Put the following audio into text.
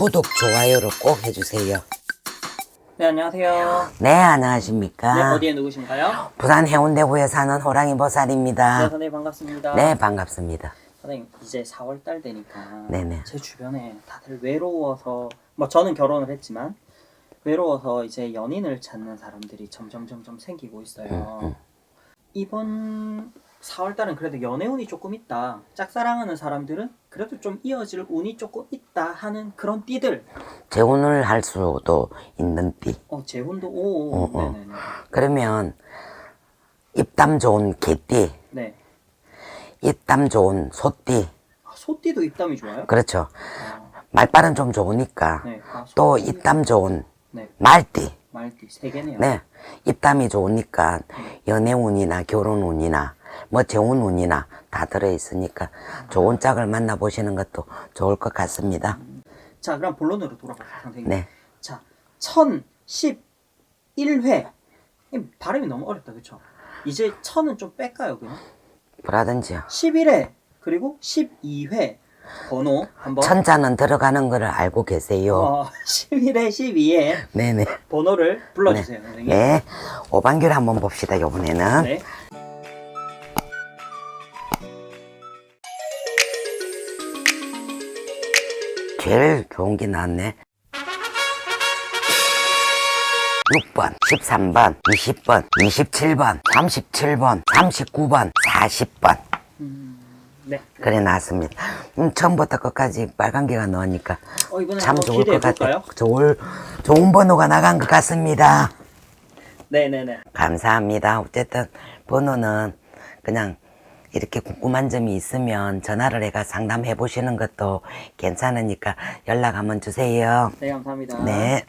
구독, 좋아요를 꼭 해주세요. 네, 안녕하세요. 네, 안녕하십니까. 네, 어디에 누구신가요? 부산 해운대구에 사는 호랑이 네, 보살입니다. 선생님 반갑습니다. 네, 반갑습니다. 선생님, 이제 4월 달 되니까 네네. 제 주변에 다들 외로워서 뭐 저는 결혼을 했지만 외로워서 이제 연인을 찾는 사람들이 점점 점점 생기고 있어요. 음, 이번 4월 달은 그래도 연애운이 조금 있다. 짝사랑하는 사람들은 그래도 좀 이어질 운이 조금 있다 하는 그런 띠들. 재혼을 할 수도 있는 띠. 어, 재혼도 오. 어, 어. 네네네. 그러면 입담 좋은 개띠, 네. 입담 좋은 소띠. 아, 소띠도 입담이 좋아요? 그렇죠. 아, 말빨은 좀 좋으니까 네. 아, 또 소띠. 입담 좋은 네. 말띠. 말띠 세 개네요. 네. 입담이 좋으니까 연애운이나 결혼운이나 뭐 재혼운이나 다 들어있으니까 좋은 짝을 만나보시는 것도 좋을 것 같습니다. 자, 그럼 본론으로 돌아가서 선생님. 네. 자, 1011회. 발음이 너무 어렵다, 그쵸? 이제 1000은 좀 뺄까요, 그냥? 뭐라든지요. 11회, 그리고 12회 번호 한번. 천자는 들어가는 거를 알고 계세요. 어, 11회, 12회 네네. 번호를 불러주세요, 선생님. 네. 오반규를 한번 봅시다, 요번에는. 네. 제일 좋은 게 나왔네. 6번, 13번, 20번, 27번, 37번, 39번, 40번. 네. 그래 나왔습니다. 음, 처음부터 끝까지 빨간 개가 나오니까 어, 참 한번 좋을 것 기대해볼까요? 같아요. 좋을, 좋은 번호가 나간 것 같습니다. 네네네. 감사합니다. 어쨌든 번호는 그냥 이렇게 궁금한 점이 있으면 전화를 해가 상담해 보시는 것도 괜찮으니까 연락 한번 주세요. 네, 감사합니다. 네.